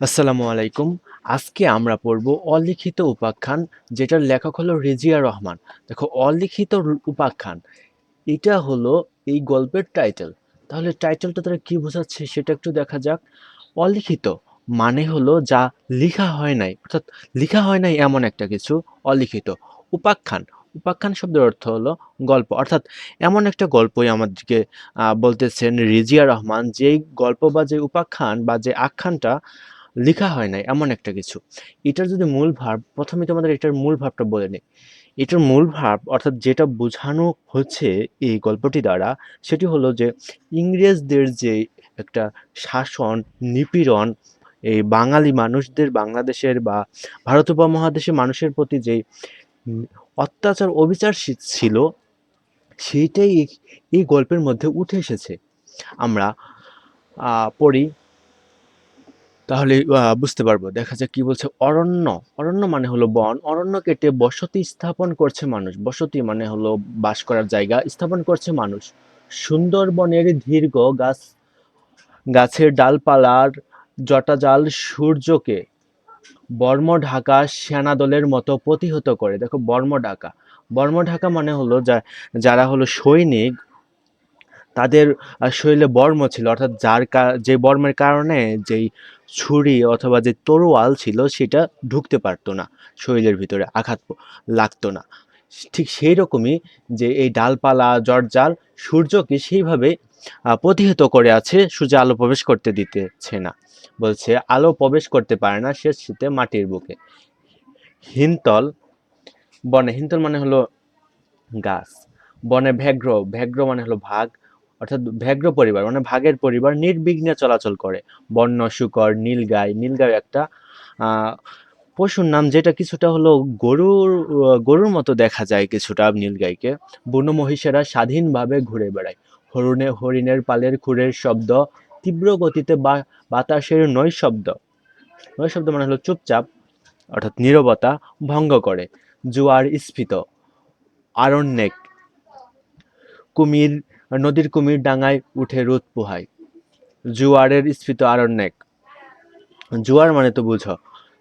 আসসালামু আলাইকুম। আজকে আমরা পড়ব অলিখিত উপাখ্যান, যেটার লেখক হলো রেজিয়া রহমান। দেখো, অলিখিত উপাখ্যান, এটা হলো এই গল্পের টাইটেল। তাহলে টাইটেলটা তারা কী বোঝাচ্ছে সেটা একটু দেখা যাক। অলিখিত মানে হলো যা লিখা হয় নাই, অর্থাৎ লিখা হয় নাই এমন একটা কিছু, অলিখিত উপাখ্যান। উপাখ্যান শব্দের অর্থ হলো গল্প। অর্থাৎ এমন একটা গল্পই আমাদেরকে বলতেছেন রিজিয়া রহমান, যেই গল্প বা যে উপাখ্যান বা যে আখ্যানটা লেখা হয় নাই, এমন একটা কিছু। এটার যদি মূল ভাব, প্রথমে তোমাদের এটার মূল ভাবটা বলে নিই। এটার মূল ভাব, অর্থাৎ যেটা বোঝানো হচ্ছে এই গল্পটি দ্বারা, সেটি হলো যে ইংরেজদের যে একটা শাসন, নিপীড়ন, এই বাঙালি মানুষদের বাংলাদেশের বা ভারত উপমহাদেশের মানুষের প্রতি যে অত্যাচার, অবিচার ছিল, সেইটাই এই- এই গল্পের মধ্যে উঠে এসেছে। আমরা পড়ি তাহলে বুঝতে পারব। দেখা যাক কি বলছে, অরণ্য। অরণ্য মানে হলো বন। অরণ্য কেটে বসতি স্থাপন করছে মানুষ। বসতি মানে হলো বাস করার জায়গা, স্থাপন করছে মানুষ। সুন্দরবনের দীর্ঘ গাছ, গাছের ডালপালার জটাজাল সূর্যকে বর্ম ঢাকা সেনাদলের মতো প্রতিহত করে। দেখো বর্ম ঢাকা বর্ম ঢাকা মানে হলো যা, যারা হলো সৈনিক তাদের শরীরে বর্ম ছিল, অর্থাৎ যার যে বর্মের কারণে যেই ছুরি অথবা যে তরোয়াল ছিল সেটা ঢুকতে পারতো না, শরীরের ভিতরে আঘাত লাগতো না। ঠিক সেই রকমই যে এই ডালপালা, জর্জাল সূর্যকে সেইভাবে প্রতিহত করে আছে, সূর্য আলো প্রবেশ করতে দিতেছে না। বলছে, আলো প্রবেশ করতে পারে না, সে শীতে মাটির বুকে। হিমতল বনে হিমতল মানে হলো গাছ। বনে ব্যাঘ্র ব্যাঘ্র মানে হলো ভাগ অর্থাৎ ব্যাঘ্র পরিবার মানে ভাগের পরিবার নির্বিঘ্নে চলাচল করে। বন্য, শুকর, নীলগাই নীলগাই একটা পশুর নাম যেটা কিছুটা হলো গরুর গরুর মতো দেখা যায় কিছুটা নীলগাইকে। বন্য মহিষেরা স্বাধীনভাবে ঘুরে বেড়ায়। হরিণে হরিণের পালের খুরের শব্দ, তীব্র গতিতে বা, বাতাসের নৈ শব্দ নৈ শব্দ মানে হলো চুপচাপ, অর্থাৎ নীরবতা ভঙ্গ করে। জোয়ার স্ফীত, আরণ্যেক, কুমির নদীর কুমির ডাঙায় উঠে রোদ পোহায়। জোয়ারের স্ফীত আরণ্যেক। জোয়ার মানে তো বুঝো।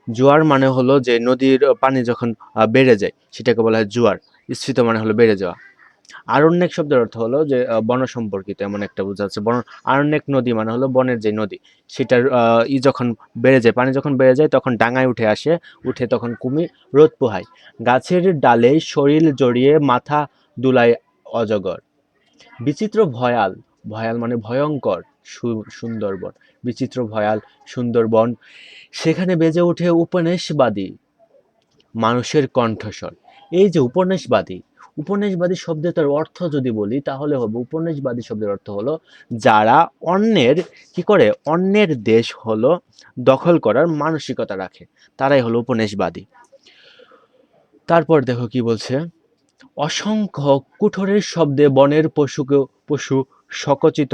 জোয়ার মানে হলো যে নদীর পানি যখন বেড়ে যায়, সেটাকে বলা হয় জোয়ার। স্ফীত মানে হলো বেড়ে যাওয়া। আরণ্যেক শব্দের অর্থ হলো যে বন সম্পর্কিত এমন একটা বোঝা বোঝাচ্ছে বন, আরণ্যেক নদী মানে হলো বনের যে নদী, সেটার ই যখন বেড়ে যায়, পানি যখন বেড়ে যায়, তখন ডাঙায় উঠে আসে, উঠে তখন কুমির রোদ পোহায়। গাছের ডালে শরীর জড়িয়ে মাথা দুলায় অজগর। বিচিত্র ভয়াল ভয়াল মানে ভয়ঙ্কর সুন্দরবন। বিচিত্র ভয়াল, সুন্দরবন, সেখানে বেজে ওঠে উপন্যাসবাদী মানুষের কণ্ঠস্বর। এই যে উপন্যাসবাদী উপন্যাসবাদী তার অর্থ যদি বলি, তাহলে হবে উপন্যাসবাদী শব্দের অর্থ হলো যারা অন্যের, কি করে? অন্যের দেশ হলো দখল করার মানসিকতা রাখে। তারাই হলো উপন্যাসবাদী তারপর দেখো কি বলছে? অসংখ্য কুঠোরের শব্দে বনের পশুকে, পশু সকচিত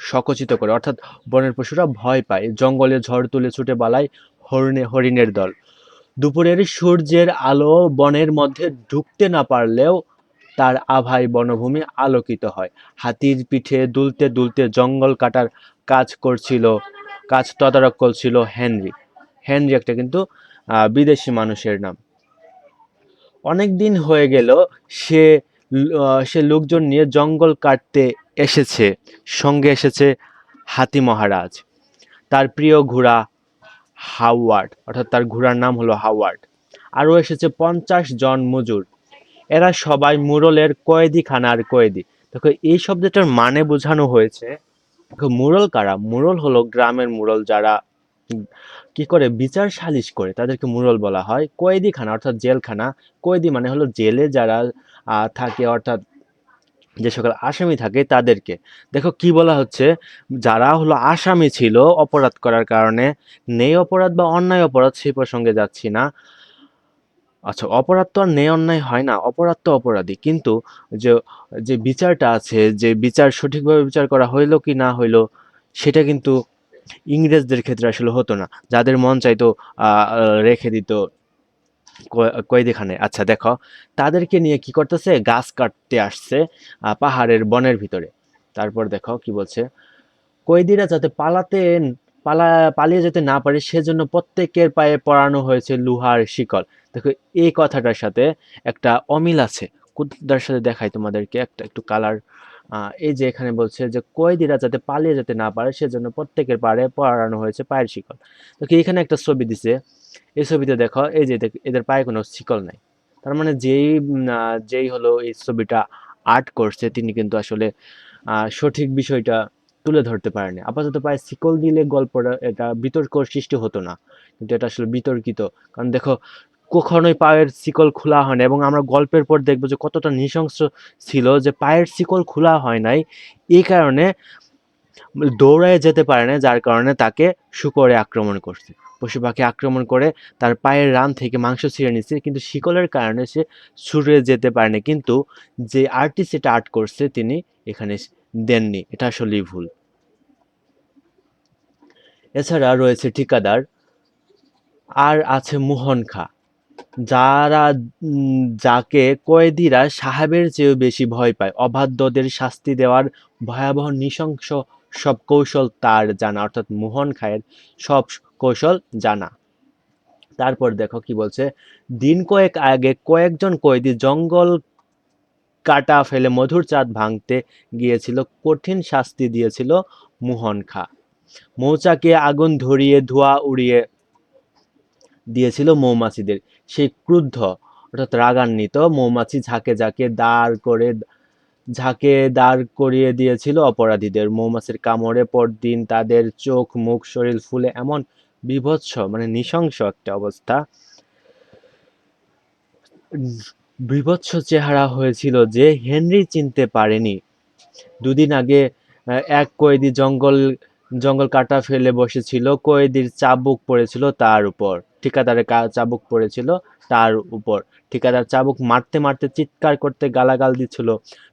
সকচিত করে। অর্থাৎ বনের পশুরা ভয় পায়। জঙ্গলে ঝড় তুলে ছুটে বালায় হরিণে, হরিণের দল। দুপুরের সূর্যের আলো বনের মধ্যে ঢুকতে না পারলেও তার আভায় বনভূমি আলোকিত হয়। হাতির পিঠে দুলতে দুলতে জঙ্গল কাটার কাজ করছিল, কাজ তদারক করছিল হেনরি। হেনরি একটা কিন্তু বিদেশি মানুষের নাম। অনেক দিন হয়ে গেল সে সে লোকজন নিয়ে জঙ্গল কাটতে এসেছে, সঙ্গে এসেছে হাতি মহারাজ। তার প্রিয় ঘোড়া হাওয়ার্ড, অর্থাৎ তার ঘোড়ার নাম হলো হাওয়ার্ড। আরও এসেছে পঞ্চাশ জন মজুর। এরা সবাই মুরলের কয়েদি খানার কয়েদি। দেখো, এই শব্দটার মানে বোঝানো হয়েছে মুরল কারা? মুরল হলো গ্রামের মুরল যারা কি করে? বিচার সালিশ করে, তাদেরকে মুরল বলা হয়। কয়েদিখানা অর্থাৎ জেলখানা। কয়েদি মানে হলো জেলে যারা থাকে অর্থাৎ যে সকল আসামি থাকে তাদেরকে। দেখো কি বলা হচ্ছে? যারা হলো আসামি ছিল অপরাধ করার কারণে, নেই অপরাধ বা অন্যায় অপরাধ সেই প্রসঙ্গে যাচ্ছি না। আচ্ছা অপরাধ তো আর নেই, অন্যায় হয় না। অপরাধ তো অপরাধী। কিন্তু যে যে বিচারটা আছে, যে বিচার সঠিকভাবে বিচার করা হইল কি না হইল, সেটা কিন্তু ইংরেজদের ক্ষেত্রে আসলে হতো না। যাদের মন চাইতো রেখে দিত কয়- কয়েদিখানে। আচ্ছা দেখো, তাদেরকে নিয়ে কি করতেছে? গাছ কাটতে আসছে পাহাড়ের বনের ভিতরে। তারপর দেখো, কি বলছে? কয়েদিরা যাতে পালাতে পালা, পালিয়ে যেতে না পারে, সেজন্য প্রত্যেকের পায়ে পরানো হয়েছে লোহার শিকল। দেখো, এই কথাটার সাথে একটা অমিল আছে। কোথার সাথে দেখাই তোমাদেরকে? একটা একটু কালার এই যে এখানে বলছে যে কয়েদিরা যাতে পালিয়ে যেতে না পারে, সেজন্য প্রত্যেকের পাড়ে পরানো হয়েছে পায়ের শিকল। তো কি এখানে একটা ছবি দিছে? এই ছবিতে দেখো, এই যে এদের পায়ে কোনো শিকল নাই। তার মানে যেই যেই হলো এই ছবিটা আর্ট করছে, তিনি কিন্তু আসলে সঠিক বিষয়টা তুলে ধরতে পারেনি। আপাতত পায়ে শিকল দিলে গল্পটা, এটা বিতর্ক সৃষ্টি হতো না। কিন্তু এটা আসলে বিতর্কিত। কারণ দেখো কখনোই পায়ের শিকল খোলা হয় না এবং আমরা গল্পের পর দেখব যে কতটা নৃশংস ছিল যে পায়ের শিকল খোলা হয় নাই। এই কারণে দৌড়ায় যেতে পারে না, যার কারণে তাকে শুকরে আক্রমণ করছে। পশু পাখি আক্রমণ করে তার পায়ের রান থেকে মাংস ছিঁড়ে নিচ্ছে, কিন্তু শিকলের কারণে সে ছুটে যেতে পারেনি কিন্তু যে আর্টিস্ট এটা আর্ট করছে, তিনি এখানে দেননি। এটা আসলেই ভুল। এছাড়া রয়েছে ঠিকাদার, আর আছে মোহন খা। যারা যাকে কয়েদিরা সাহেবের চেয়েও বেশি ভয় পায়, অবাধ্যদের শাস্তি দেওয়ার ভয়াবহ নৃশংস সব কৌশল তার জানা, অর্থাৎ মোহন খায়ের সব কৌশল জানা। তারপর দেখো কি বলছে, দিন কয়েক আগে কয়েকজন কয়েদি জঙ্গল কাটা ফেলে মধুর চাঁদ ভাঙতে গিয়েছিল, কঠিন শাস্তি দিয়েছিল মোহন খা। মৌচাকে আগুন ধরিয়ে ধোঁয়া উড়িয়ে দিয়েছিল মৌমাছিদের। সেই ক্রুদ্ধ, অর্থাৎ রাগান্বিত, মৌমাছি ঝাঁকে ঝাঁকে দাঁড় করে, ঝাঁকে দাঁড় করিয়ে দিয়েছিল অপরাধীদের। মৌমাছির কামড়ে পরদিন তাদের চোখ, মুখ, শরীর, ফুলে এমন বিভৎস মানে নৃশংস একটা অবস্থা। বিভৎস চেহারা হয়েছিল যে হেনরি চিনতে পারেনি। দুদিন আগে এক কয়েদি জঙ্গল জঙ্গল কাটা ফেলে বসেছিল, কয়েদির চাবুক পড়েছিল তার উপর। ঠিকাদারের চাবুক পড়েছিল তার উপর। ঠিকাদার চাবুক মারতে মারতে চিৎকার করতে গালাগাল দিচ্ছিল।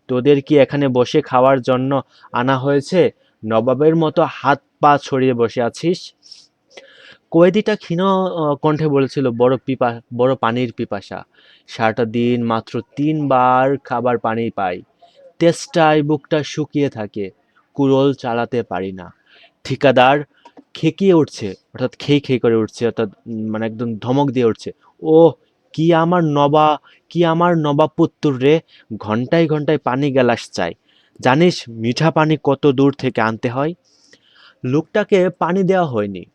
তোদের কি এখানে বসে খাওয়ার জন্য আনা হয়েছে? নবাবের মতো হাত পা ছড়িয়ে বসে আছিস? কয়েদিটা ক্ষীণ কণ্ঠে বলেছিল, বড় পিপা, বড় পানির পিপাসা। সারাটা দিন মাত্র তিনবার খাবার পানি পাই। তেষ্টায় বুকটা শুকিয়ে থাকে। কুড়োল চালাতে পারি না। ঠিকাদার খেকিয়ে উঠছে, অর্থাৎ খেই খেই করে উঠছে, অর্থাৎ মানে একদম ধমক দিয়ে উঠছে। ও কি আমার নবা, কি আমার নবাব পুত্তুর রে, ঘন্টায় ঘন্টায় পানি গ্যালাস চাই। জানিস, মিঠা পানি কত দূর থেকে আনতে হয়? লোকটাকে পানি দেওয়া হয়নি।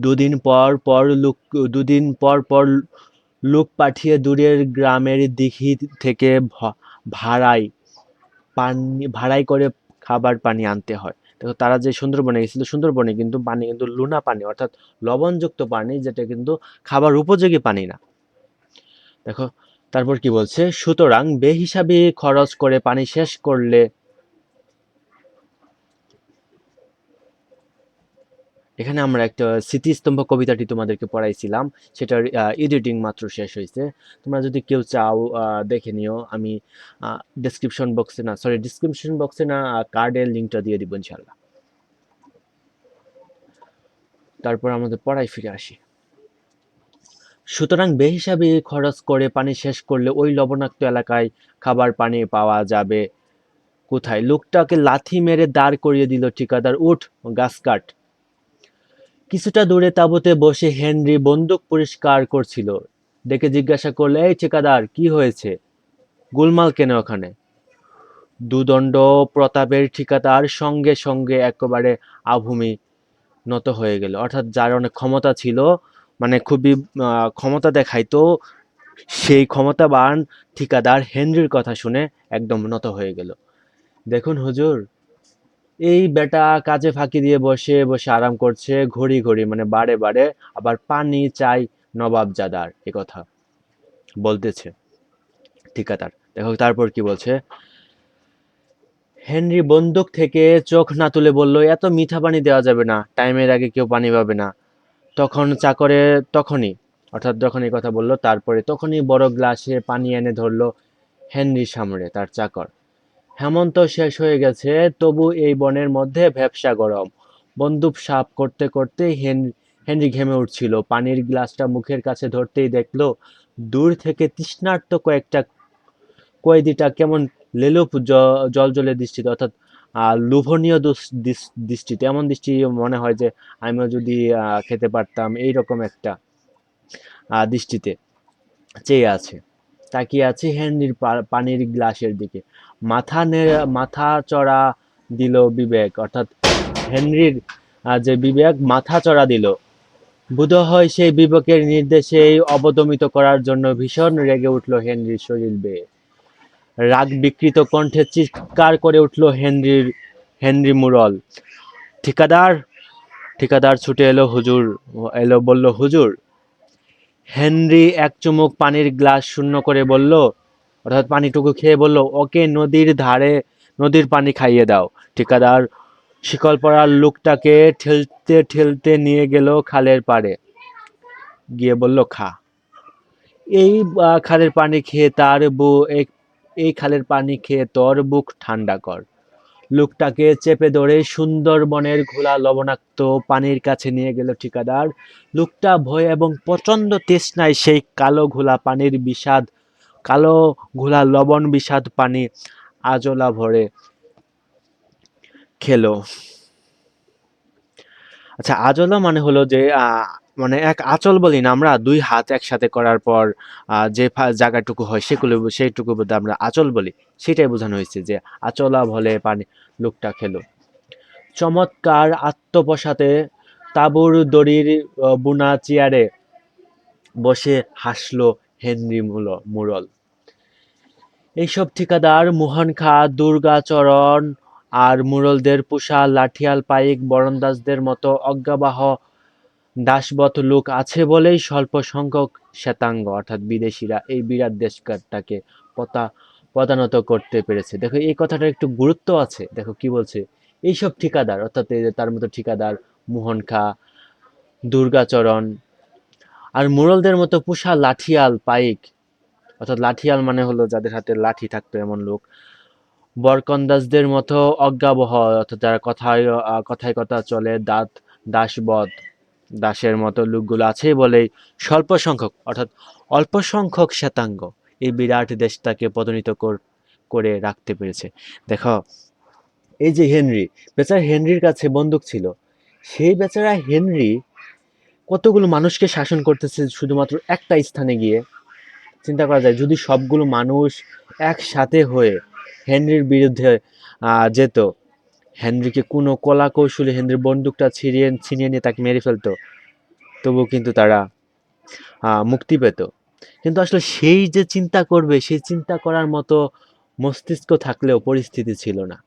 দুদিন পর পর লোক, দুদিন পর পর লোক পাঠিয়ে দূরের গ্রামের দিঘি থেকে ভ- ভাড়ায় পানি ভাড়াই করে খাবার পানি আনতে হয়। দেখো তারা যে সুন্দরবনে গেছিল, সুন্দরবনে কিন্তু পানি, কিন্তু লুনা পানি, অর্থাৎ লবণযুক্ত পানি, যেটা কিন্তু খাবার উপযোগী পানি না। দেখো, তারপর কি বলছে? সুতরাং বেহিসাবি খরচ করে পানি শেষ করলে এখানে আমরা একটা স্মৃতিস্তম্ভ কবিতাটি তোমাদেরকে পড়াইছিলাম। সেটার এডিটিং মাত্র শেষ হয়েছে তোমরা যদি কেউ চাও দেখে নিও। আমি ডেসক্রিপশন বক্সে না সরি ডিসক্রিপশন বক্সে না কার্ডের লিঙ্কটা দিয়ে দিব ইনশাল্লাহ তারপর আমাদের পড়ায় ফিরে আসি। সুতরাং বেহিসাবি খরচ করে পানি শেষ করলে ওই লবণাক্ত এলাকায় খাবার পানি পাওয়া যাবে কোথায়? লোকটাকে লাথি মেরে দাঁড় করিয়ে দিল ঠিকাদার, উঠ, গাছ কাট। কিছুটা দূরে তাঁবুতে বসে হেনরি বন্দুক পরিষ্কার করছিল। ডেকে জিজ্ঞাসা করলে, এই ঠিকাদার, কি হয়েছে? গুলমাল কেন ওখানে? দুদণ্ড প্রতাপের ঠিকাদার সঙ্গে সঙ্গে একেবারে আভূমি নত হয়ে গেল। অর্থাৎ যার অনেক ক্ষমতা ছিল মানে খুবই ক্ষমতা দেখাইতো, সেই ক্ষমতাবান ঠিকাদার হেনরির কথা শুনে একদম নত হয়ে গেল। দেখুন হুজুর এই বেটা কাজে ফাঁকি দিয়ে বসে বসে আরাম করছে, ঘড়ি ঘড়ি মানে বারে বারে আবার পানি চাই নবাবজাদার এ কথা বলতেছে। ঠিকাদার দেখো তারপর কি বলছে? হেনরি বন্দুক থেকে চোখ না তুলে বলল, এত মিঠা পানি দেওয়া যাবে না, টাইমের আগে কেউ পানি পাবে না। তখন চাকরে তখনই, অর্থাৎ যখন এই কথা বলল, তারপরে তখনই বড় গ্লাসে পানি এনে ধরলো হেনরি সামনে, তার চাকর। হেমন্ত শেষ হয়ে গেছে, তবু এই বনের মধ্যে ভ্যাপসা গরম। বন্দুক সাফ করতে করতে হেন, হেনরি ঘেমে উঠছিল। পানির গ্লাসটা মুখের কাছে ধরতেই দেখল, দূর থেকে তৃষ্ণার্ত কয়েকটা, কয়েদিটা কেমন লেলুপ জল দৃষ্টিতে, অর্থাৎ লোভনীয় দৃষ্টিতে। এমন দৃষ্টি মনে হয় যে, আমিও যদি খেতে পারতাম, এইরকম একটা দৃষ্টিতে চেয়ে আছে। তাকিয়ে আছে হেনরির পানির গ্লাসের দিকে। মাথা মাথা চড়া দিল বিবেক, অর্থাৎ হেনরির যে বিবেক, মাথা চড়া দিল। বোধহয় সেই বিবেকের নির্দেশেই অবদমিত করার জন্য ভীষণ রেগে উঠল হেনরির শরীর বেয়ে। রাগ বিকৃত কণ্ঠে চিৎকার করে উঠল হেনরির, হেনরি মুরল। ঠিকাদার ঠিকাদার ছুটে এলো হুজুর, এলো বলল, হুজুর হেনরি এক চুমুক পানির গ্লাস শূন্য করে বলল, অর্থাৎ পানিটুকু খেয়ে বলল, ওকে নদীর ধারে নদীর পানি খাইয়ে দাও। ঠিকাদার শিকল পড়ার লোকটাকে ঠেলতে ঠেলতে নিয়ে গেল খালের পাড়ে। গিয়ে বলল, খা। এই খালের পানি খেয়ে তার বউ এই খালের পানি খেয়ে তোর বুক ঠান্ডা কর। লোকটাকে চেপে ধরে সুন্দরবনের ঘোলা লবণাক্ত পানির কাছে নিয়ে গেল ঠিকাদার। লোকটা ভয় এবং প্রচণ্ড তৃষ্ণায় সেই কালো ঘোলা পানির বিষাদ, কালো ঘোলা লবণ বিষাদ পানি আজলা ভরে খেলো। আচ্ছা আজলা মানে হলো যে মানে এক আচল বলি না আমরা, দুই হাত একসাথে করার পর যে জায়গাটুকু হয় সেগুলো, সেইটুকু আমরা আচল বলি। সেটাই বোঝানো হয়েছে যে আচলা ভলে পানি, লোকটা খেলো। চমৎকার আত্মপসাতে তাঁবুর দড়ির বুনা চেয়ারে বসে হাসলো হেনরি মুল- মুরল। এইসব ঠিকাদার, মোহন খা দুর্গাচরণ আর মুরলদের পোষা লাঠিয়াল পাইক বরন্দাজদের মতো অজ্ঞাবাহ দাসবৎ লোক আছে বলেই স্বল্প সংখ্যক শ্বেতাঙ্গ, অর্থাৎ বিদেশিরা এই বিরাট দেশটাকে পতা, পদানত করতে পেরেছে। দেখো, এই কথাটা একটু গুরুত্ব আছে। দেখো, কি বলছে? এইসব ঠিকাদার, অর্থাৎ তার মতো ঠিকাদার মোহন খা দুর্গাচরণ, আর মুরলদের মতো পুষা লাঠিয়াল, পাইক, অর্থাৎ লাঠিয়াল মানে হলো যাদের হাতে লাঠি থাকতো এমন লোক, বরকন্দাজদের মতো অজ্ঞাবহ, অর্থাৎ যারা কথায় কথায় কথা চলে, দাঁত দাসবধ দাসের মতো লোকগুলো আছে বলেই স্বল্প সংখ্যক, অর্থাৎ অল্প সংখ্যক শ্বেতাঙ্গ এই বিরাট দেশটাকে পদনিত কর- রাখতে পেরেছে। দেখো, এই যে হেনরি, বেচারা হেনরির কাছে বন্দুক ছিল। সেই বেচারা হেনরি কতগুলো মানুষকে শাসন করতেছে শুধুমাত্র একটা স্থানে গিয়ে? চিন্তা করা যায়, যদি সবগুলো মানুষ একসাথে হয়ে হেনরির বিরুদ্ধে যেত হেনরিকে কোনো কলা কৌশলে হেনরির বন্দুকটা ছিনিয়ে ছিনিয়ে নিয়ে তাকে মেরে ফেলতো। তবুও কিন্তু তারা মুক্তি পেত। কিন্তু আসলে সেই যে চিন্তা করবে, সেই চিন্তা করার মতো মস্তিষ্ক থাকলেও পরিস্থিতি ছিল না।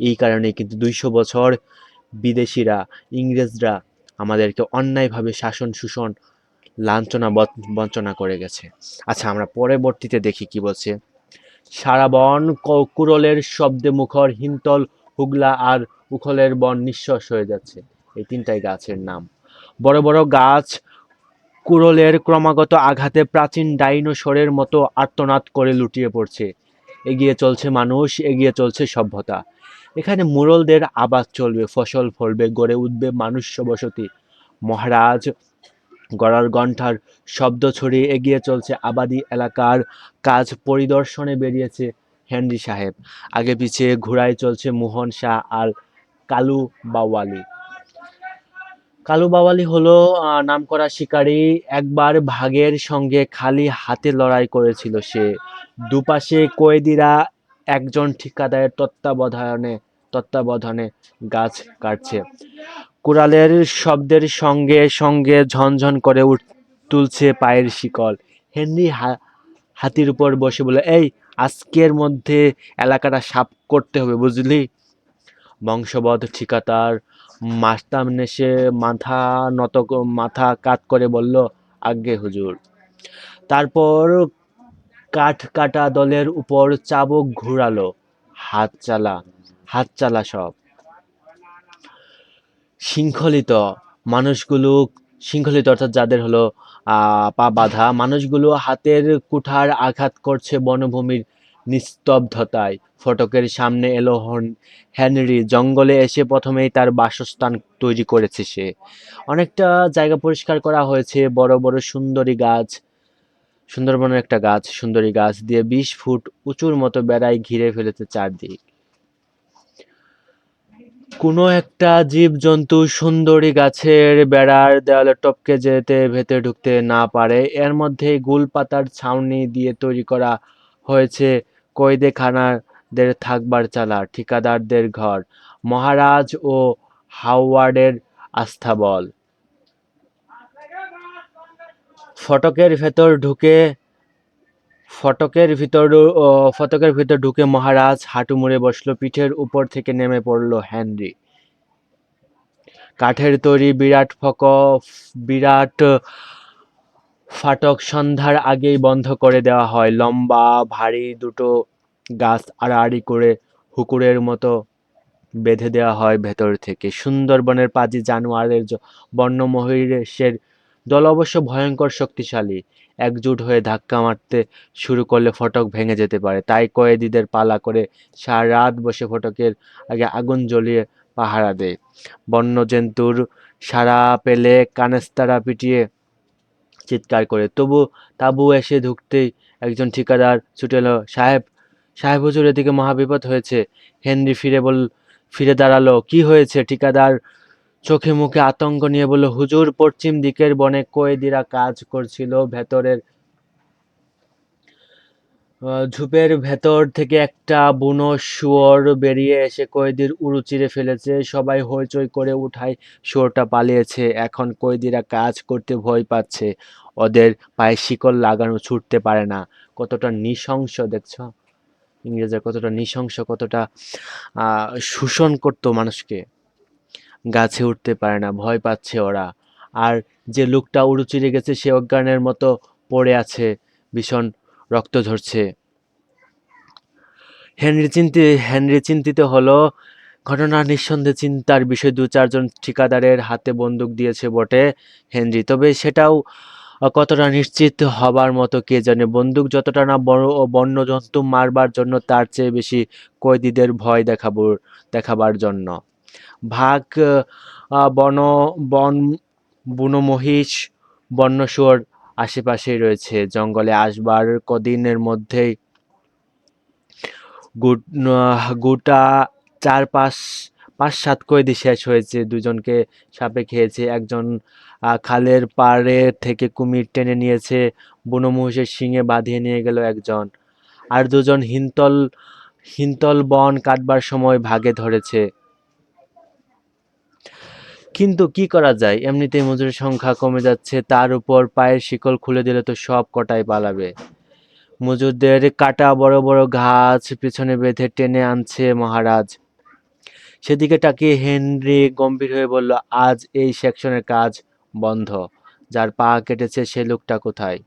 এই কারণে কিন্তু দুইশো বছর বিদেশিরা, ইংরেজরা আমাদেরকে অন্যায়ভাবে শাসন, শোষণ, লাঞ্ছনা বঞ্চ- বঞ্চনা করে গেছে। আচ্ছা আমরা পরবর্তীতে দেখি কি বলছে। সারা বন কুরলের শব্দে মুখর হিমতল হুগলা আর উখলের বন নিঃশ্বাস হয়ে যাচ্ছে। এই তিনটাই গাছের নাম। বড় বড় গাছ কুরলের ক্রমাগত আঘাতে প্রাচীন ডাইনোসরের মতো আর্তনাদ করে লুটিয়ে পড়ছে। এগিয়ে চলছে মানুষ, এগিয়ে চলছে সভ্যতা। এখানে মুরলদের আবাদ চলবে, ফসল ফলবে, গড়ে উঠবে মানুষ বসতি মহারাজ গড়ার ঘণ্টার শব্দ ছড়িয়ে এগিয়ে চলছে আবাদি এলাকার কাজ পরিদর্শনে বেরিয়েছে। হেনরি সাহেব। আগে পিছিয়ে ঘোড়ায় চলছে মোহন শাহ আর কালু বাওয়ালি। কালু বাওয়ালি হলো নামকরা শিকারী। একবার ভাগের সঙ্গে খালি হাতে লড়াই করেছিল সে। দুপাশে কয়েদিরা একজন ঠিকাদারের তত্ত্বাবধানে তত্ত্বাবধানে গাছ কাটছে। কুড়ালের শব্দের সঙ্গে সঙ্গে ঝনঝন করে উঠ, তুলছে পায়ের শিকল। হেনরি হাতির উপর বসে বলে, এই আজকের মধ্যে এলাকাটা সাফ করতে হবে, বুঝলি? বংশবধ, ঠিকাদার মাস্তাম নেশে মাথা নত মাথা কাত করে বলল আজ্ঞে হুজুর। তারপর কাঠ কাটা দলের উপর চাবুক ঘুরালো, হাত চালা হাত চালা সব। শৃঙ্খলিত মানুষগুলো, শৃঙ্খলিত অর্থাৎ যাদের হলো পা বাঁধা। মানুষগুলো হাতের কুঠার আঘাত করছে বনভূমির নিস্তব্ধতায়। ফটকের সামনে এলো হন- হেনরি। জঙ্গলে এসে প্রথমেই তার বাসস্থান তৈরি করেছে সে। অনেকটা জায়গা পরিষ্কার করা হয়েছে। বড় বড় সুন্দরী গাছ, সুন্দরবনের একটা গাছ, সুন্দরী গাছ দিয়ে বিশ ফুট উঁচুর মতো বেড়ায় ঘিরে ফেলেছে চারদিক। কোনো একটা জীবজন্তু সুন্দরী গাছের বেড়ার দেওয়ালে টপকে যেতে ভেতরে ঢুকতে না পারে। এর মধ্যে গুল পাতার ছাউনি দিয়ে তৈরি করা হয়েছে কয়েদেখানাদের থাকবার চালা, ঠিকাদারদের ঘর, মহারাজ ও হাওয়ার্ডের আস্থাবল ফটকের ভেতর ঢুকে ফটকের ভিতর ফটকের ভিতর ঢুকে মহারাজ হাঁটু মুড়ে বসল, পিঠের উপর থেকে নেমে পড়ল হেনরি। কাঠের তৈরি বিরাট ফক বিরাট ফাটক সন্ধ্যার আগেই বন্ধ করে দেওয়া হয়। লম্বা, ভারী দুটো গাছ আড়াআড়ি করে হুকুরের মতো বেঁধে দেওয়া হয় ভেতর থেকে। সুন্দরবনের পাজি জানোয়ারের বন্য মহিষের দল অবশ্য ভয়ঙ্কর শক্তিশালী। একজোট হয়ে ধাক্কা মারতে শুরু করলে ফটক ভেঙে যেতে পারে। তাই কয়েদিদের পালা করে সারা রাত বসে ফটকের আগে আগুন জ্বলিয়ে পাহারা দেয়। বন্যজন্তুর সারা পেলে কানেস্তারা পিটিয়ে চিৎকার করে। তবু তাবু এসে ঢুকতেই একজন ঠিকাদার ছুটে এলো, সাহেব সাহেব হুজুর, এদিকে মহাবিপদ হয়েছে। হেনরি ফিরে বল, ফিরে দাঁড়াল। কি হয়েছে? ঠিকাদার চোখে মুখে আতঙ্ক নিয়ে বলল, হুজুর, পশ্চিম দিকের বনে কয়েদিরা কাজ করছিল। ভেতরের ঝুপের ভেতর থেকে একটা বুনো শুয়োর বেরিয়ে এসে কয়েদির উড়ু চিরে ফেলেছে। সবাই হইচই করে উঠায় শুয়োরটা পালিয়েছে। এখন কয়েদিরা কাজ করতে ভয় পাচ্ছে। ওদের পায়ে শিকল লাগানো ছুটতে পারে না। কতটা নৃশংস, দেখছ? ইংরেজরা কতটা নৃশংস, কতটা শোষণ করতো মানুষকে। গাছে উঠতে পারে না, ভয় পাচ্ছে ওরা। আর যে লোকটা উড়ু চিরে গেছে, সে অজ্ঞানের মতো পড়ে আছে, ভীষণ রক্ত ঝরছে। হেনরি চিন্তি, হেনরি চিন্তিত হলো, ঘটনা নিঃসন্দেহে চিন্তার বিষয়, দু চারজন ঠিকাদারের হাতে বন্দুক দিয়েছে বটে হেনরি। তবে সেটাও কতটা নিশ্চিত হবার মতো কে জানে, বন্দুক যতটা না বন্য জন্তু মারবার জন্য তার চেয়ে বেশি কয়েদিদের ভয় দেখাবো, দেখাবার জন্য। ভাগ বন বন, বুনো মহিষ, বন্য শুয়োর আশেপাশেই রয়েছে। জঙ্গলে আসবার কদিনের মধ্যেই গোটা চার পাঁচ পাঁচ সাত কয়েদি শেষ হয়েছে। দুজনকে সাপে খেয়েছে, একজন খালের পাড়ে থেকে কুমির টেনে নিয়েছে, বুনো মহিষের শিঙে বাঁধিয়ে নিয়ে গেল একজন। আর দুজন হিনতল হিনতল বন কাটবার সময় ভাগে ধরেছে। কিন্তু কি করা যায়? এমনিতেই মজুরের সংখ্যা কমে যাচ্ছে, তার উপর পায়ের শিকল খুলে দিলে তো সব কটাই পালাবে। মজুরদের কাটা বড় বড় ঘাস পিছনে বেঁধে টেনে আনছে মহারাজ। সেদিকে তাকিয়ে হেনরি গম্ভীর হয়ে বলল, আজ এই সেকশনের কাজ বন্ধ। যার পা কেটেছে সে লোকটা কোথায়?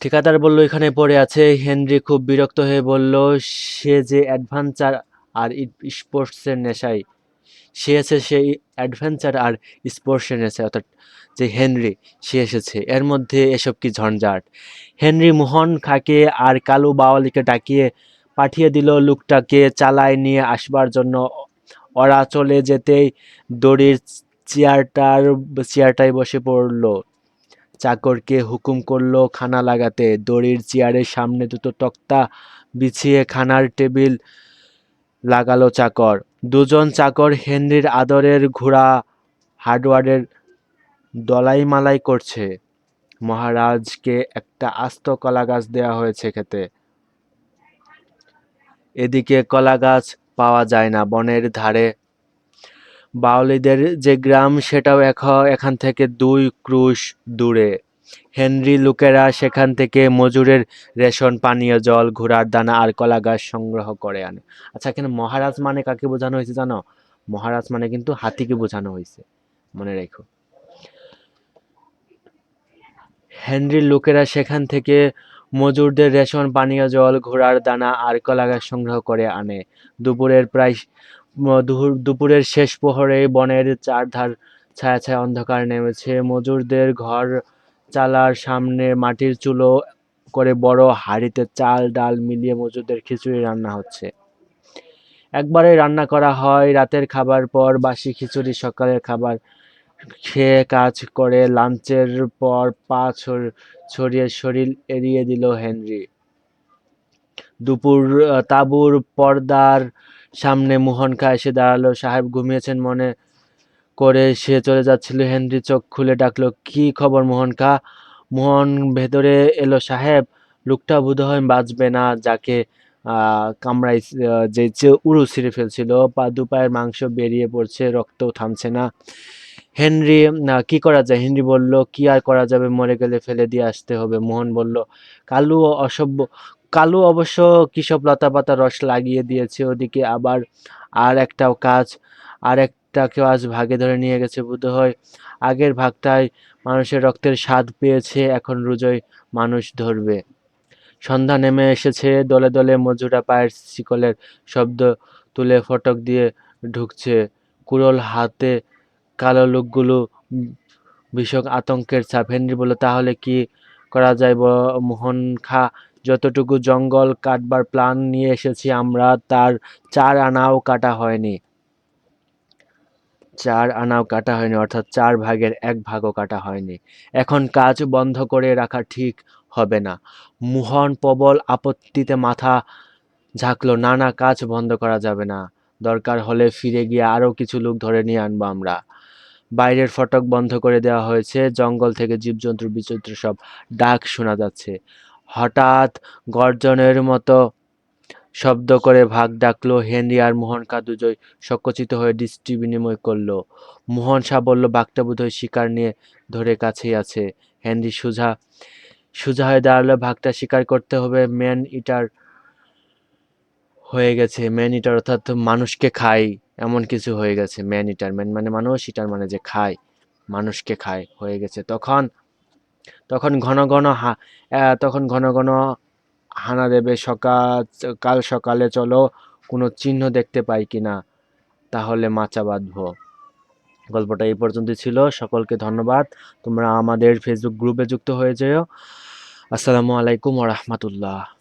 ঠিকাদার বলল, এখানে পড়ে আছে। হেনরি খুব বিরক্ত হয়ে বলল, সে যে অ্যাডভেঞ্চার আর স্পোর্টসের নেশায় সে আছে সেই অ্যাডভেঞ্চার আর স্পোর্টসের নেশায় অর্থাৎ যে হেনরি, সে এসেছে। এর মধ্যে এসব কি ঝঞ্ঝাট? হেনরি মোহন খাকে আর কালু বাওয়ালিকে ডাকিয়ে পাঠিয়ে দিল লোকটাকে চালায় নিয়ে আসবার জন্য। ওরা চলে যেতেই দড়ির চেয়ারটার, চেয়ারটায় বসে পড়ল। চাকরকে হুকুম করল খানা লাগাতে। দড়ির চেয়ারের সামনে দুটো তক্তা বিছিয়ে খানার টেবিল লাগালো চাকর। দুজন চাকর হেনরির আদরের ঘোড়া হার্ডওয়ার্ডের দলাই মালাই করছে। মহারাজকে একটা আস্ত কলা গাছ দেওয়া হয়েছে খেতে। এদিকে কলা গাছ পাওয়া যায় না বনের ধারে। বাউলিদের যে গ্রাম, সেটাও এখ- এখান থেকে দুই ক্রুশ দূরে। হেনরি লোকেরা সেখান থেকে মজুরের রেশন, পানীয় জল, ঘোড়ার দানা আর কলা গাছ সংগ্রহ করে আনে। আচ্ছা এখানে মহারাজ মানে কাকে বোঝানো হয়েছে জানো? মহারাজ মানে কিন্তু হাতিকে বোঝানো হয়েছে। মনে রেখো। হেনরির লোকেরা সেখান থেকে মজুরদের রেশন, পানীয় জল, ঘোড়ার দানা আর কলা গাছ সংগ্রহ করে আনে। দুপুরের প্রায় দুপুরের শেষ প্রহরে বনের চারধার ছায়া ছায়া অন্ধকার নেমেছে। মজুরদের ঘর চালার সামনে মাটির চুলো করে বড় হাঁড়িতে চাল, ডাল মিলিয়ে মজুরদের খিচুড়ি রান্না হচ্ছে। একবারে রান্না করা হয় রাতের খাবার পর, বাসি খিচুড়ি সকালের খাবার। খেয়ে কাজ করে লাঞ্চের পর পা ছড়- ছড়িয়ে শরীর এড়িয়ে দিল হেনরি। দুপুর তাঁবুর পর্দার সামনে মোহন খা এসে দাঁড়াল। সাহেব ঘুমিয়েছেন মনে করে সে চলে যাচ্ছিল। হেনরি চোখ খুলে ডাকলো, কি খবর মোহন খা মোহন, ভেতরে এলো সাহেব। লোকটা বোধহয় বাঁচবে না, যাকে কামড়াই যে উড়ু ছিঁড়ে ফেলছিল। পা, দু পায়ের মাংস বেরিয়ে পড়ছে, রক্ত থামছে না। হেনরি কি করা যায়? হেনরি বলল, কি আর করা যাবে? মরে গেলে ফেলে দিয়ে আসতে হবে। মোহন বলল, কালু অসভ্য, কালু অবশ্য কিসব লতা পাতা রস লাগিয়ে দিয়েছে। ওদিকে আবার আর একটা কাজ, আর একটা আজ ভাগে ধরে নিয়ে গেছে বোধহয়। আগের ভাগটায় মানুষের রক্তের স্বাদ পেয়েছে, এখন রুজোয় মানুষ ধরবে। সন্ধ্যা নেমে এসেছে, দলে দলে মজুরা পায়ের শিকলের শব্দ তুলে ফটক দিয়ে ঢুকছে। কুড়োল হাতে কালো লোকগুলো ভীষণ আতঙ্কের ছাপ। হেনরি তাহলে কি করা যায় মোহন খা, যতটুকু জঙ্গল কাটবার প্ল্যান নিয়ে এসেছি আমরা, তার চার আনাও কাটা হয়নি। চার আনাও কাটা হয়নি, অর্থাৎ চার ভাগের এক ভাগও কাটা হয়নি। এখন কাজ বন্ধ করে রাখা ঠিক হবে না। মোহন প্রবল আপত্তিতে মাথা ঝাঁকলো, না না, কাজ বন্ধ করা যাবে না। দরকার হলে ফিরে গিয়ে আরও কিছু লোক ধরে নিয়ে আনব আমরা। বাইরের ফটক বন্ধ করে দেওয়া হয়েছে, জঙ্গল থেকে জীবজন্তুর বিচিত্র সব ডাক শোনা যাচ্ছে। হঠাৎ গর্জনের মতো শব্দ করে ভাগ ডাকলো, হেনরি আর মোহন কা দুজয় সকচিত হয়ে দৃষ্টি বিনিময় করল। মোহন শাহ বলল, বাঘটা বোধহয় শিকার নিয়ে ধরে কাছেই আছে। হেনরি সোজা সোজা হয়ে দাঁড়াল, ভাগটা শিকার করতে হবে, ম্যান ইটার হয়ে গেছে, ম্যান ইটার অর্থাৎ মানুষকে খায়, এমন কিছু হয়ে গেছে, ম্যান ইটার, ম্যান মানে মানুষ, ইটার মানে যে খায়, মানুষকে খায়, হয়ে গেছে। তখন তখন ঘন ঘন হা তখন ঘন ঘন হানা দেবে, সকাল, কাল সকালে চলো, কোনো চিহ্ন দেখতে পাই কি না, তাহলে মাচা বাঁধব। গল্পটা এই পর্যন্তই ছিল। সকলকে ধন্যবাদ। তোমরা আমাদের ফেসবুক গ্রুপে যুক্ত হয়ে যেও। আসসালামু আলাইকুম ওয়া রাহমাতুল্লাহ।